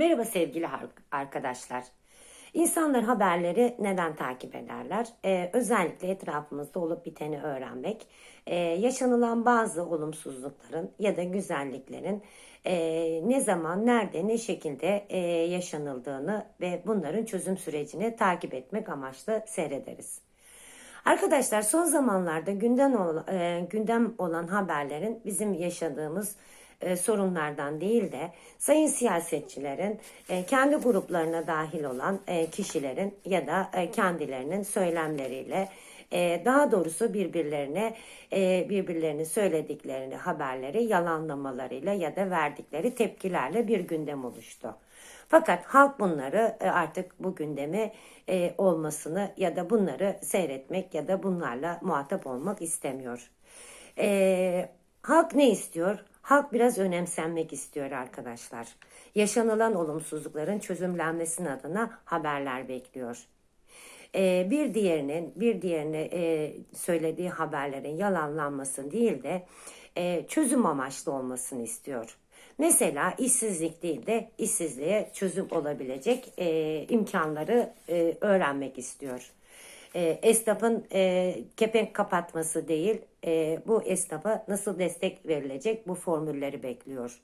Merhaba sevgili arkadaşlar. İnsanlar haberleri neden takip ederler? Ee, özellikle etrafımızda olup biteni öğrenmek, ee, yaşanılan bazı olumsuzlukların ya da güzelliklerin ee, ne zaman, nerede, ne şekilde ee, yaşanıldığını ve bunların çözüm sürecini takip etmek amaçlı seyrederiz. Arkadaşlar son zamanlarda gündem, ol- e, gündem olan haberlerin bizim yaşadığımız e, sorunlardan değil de sayın siyasetçilerin e, kendi gruplarına dahil olan e, kişilerin ya da e, kendilerinin söylemleriyle e, daha doğrusu birbirlerine e, birbirlerinin söylediklerini haberleri yalanlamalarıyla ya da verdikleri tepkilerle bir gündem oluştu. Fakat halk bunları e, artık bu gündemi e, olmasını ya da bunları seyretmek ya da bunlarla muhatap olmak istemiyor. E, halk ne istiyor? Halk biraz önemsenmek istiyor arkadaşlar. Yaşanılan olumsuzlukların çözümlenmesinin adına haberler bekliyor. E, bir diğerinin bir diğerine e, söylediği haberlerin yalanlanmasın değil de e, çözüm amaçlı olmasını istiyor. Mesela işsizlik değil de işsizliğe çözüm olabilecek e, imkanları e, öğrenmek istiyor. E, esnafın e, kepenk kapatması değil, e, bu esnafa nasıl destek verilecek bu formülleri bekliyor.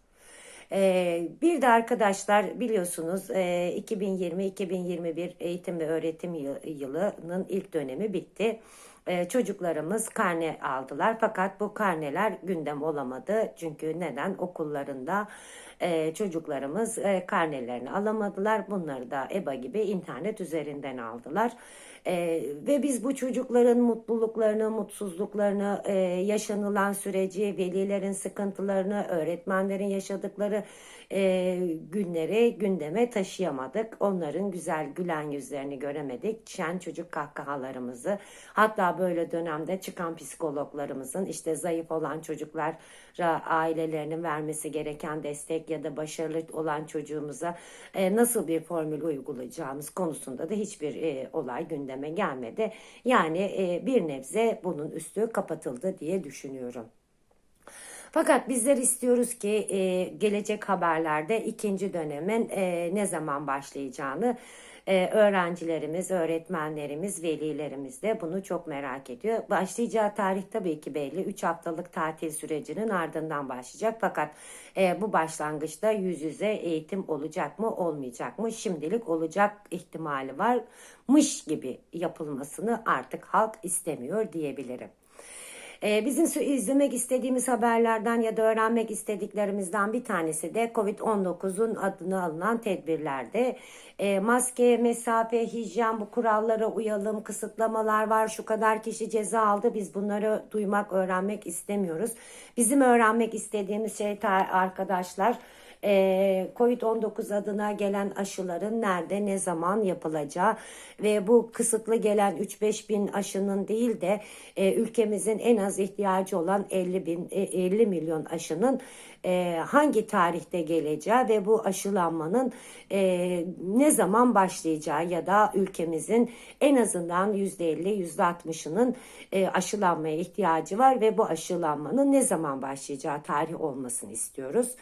Ee, bir de arkadaşlar biliyorsunuz e, 2020-2021 eğitim ve öğretim yı- yılının ilk dönemi bitti. Ee, çocuklarımız karne aldılar fakat bu karneler gündem olamadı. Çünkü neden okullarında e, çocuklarımız e, karnelerini alamadılar. Bunları da EBA gibi internet üzerinden aldılar. Ee, ve biz bu çocukların mutluluklarını, mutsuzluklarını, e, yaşanılan süreci, velilerin sıkıntılarını, öğretmenlerin yaşadıkları e, günleri gündeme taşıyamadık. Onların güzel gülen yüzlerini göremedik. Şen çocuk kahkahalarımızı, hatta böyle dönemde çıkan psikologlarımızın işte zayıf olan çocuklara ailelerinin vermesi gereken destek ya da başarılı olan çocuğumuza e, nasıl bir formül uygulayacağımız konusunda da hiçbir e, olay gündeme gelmedi. Yani e, bir nebze bunun üstü kapatıldı diye düşünüyorum. Fakat bizler istiyoruz ki e, gelecek haberlerde ikinci dönemin e, ne zaman başlayacağını e, öğrencilerimiz, öğretmenlerimiz, velilerimiz de bunu çok merak ediyor. Başlayacağı tarih tabii ki belli. 3 haftalık tatil sürecinin ardından başlayacak. Fakat e, bu başlangıçta yüz yüze eğitim olacak mı, olmayacak mı? Şimdilik olacak ihtimali varmış gibi yapılmasını artık halk istemiyor diyebilirim. Ee, Bizim izlemek istediğimiz haberlerden ya da öğrenmek istediklerimizden bir tanesi de COVID-19'un adını alınan tedbirlerde. Ee, Maske, mesafe, hijyen bu kurallara uyalım, kısıtlamalar var, şu kadar kişi ceza aldı. Biz bunları duymak, öğrenmek istemiyoruz. Bizim öğrenmek istediğimiz şey arkadaşlar e, Covid-19 adına gelen aşıların nerede ne zaman yapılacağı ve bu kısıtlı gelen 3-5 bin aşının değil de e, ülkemizin en az ihtiyacı olan 50 bin e, 50 milyon aşının e, hangi tarihte geleceği ve bu aşılanmanın e, ne zaman başlayacağı ya da ülkemizin en azından %50 %60'ının e, aşılanmaya ihtiyacı var ve bu aşılanmanın ne zaman başlayacağı tarih olmasını istiyoruz.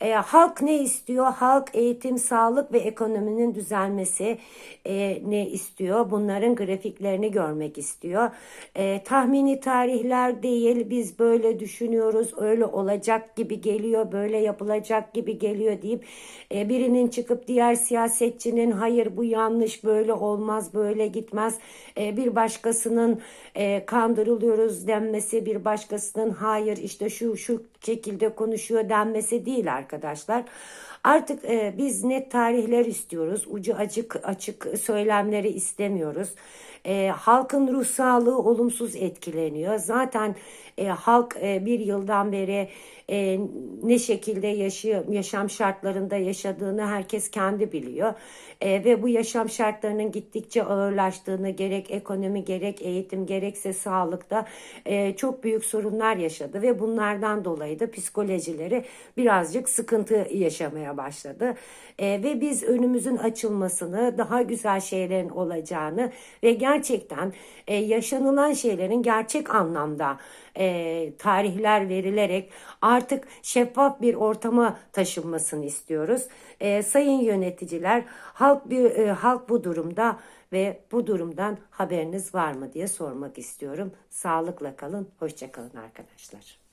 E, halk ne istiyor? Halk eğitim, sağlık ve ekonominin düzelmesi e, ne istiyor? Bunların grafiklerini görmek istiyor. E, tahmini tarihler değil, biz böyle düşünüyoruz, öyle olacak gibi geliyor, böyle yapılacak gibi geliyor deyip e, birinin çıkıp diğer siyasetçinin hayır bu yanlış, böyle olmaz, böyle gitmez. E, bir başkasının e, kandırılıyoruz denmesi, bir başkasının hayır işte şu şu şekilde konuşuyor denmesi değil arkadaşlar. Artık e, biz net tarihler istiyoruz. Ucu açık açık söylemleri istemiyoruz. E, halkın ruh sağlığı olumsuz etkileniyor. Zaten e, halk e, bir yıldan beri e, ne şekilde yaşıyor, yaşam şartlarında yaşadığını herkes kendi biliyor. E, ve bu yaşam şartlarının gittikçe ağırlaştığını gerek ekonomi gerek eğitim gerekse sağlıkta e, çok büyük sorunlar yaşadı ve bunlardan dolayı da psikolojileri birazcık sıkıntı yaşamaya olmaya başladı. E, ve biz önümüzün açılmasını, daha güzel şeylerin olacağını ve gerçekten e, yaşanılan şeylerin gerçek anlamda e, tarihler verilerek artık şeffaf bir ortama taşınmasını istiyoruz. E, sayın yöneticiler, halk bir e, halk bu durumda ve bu durumdan haberiniz var mı diye sormak istiyorum. Sağlıkla kalın, hoşça kalın arkadaşlar.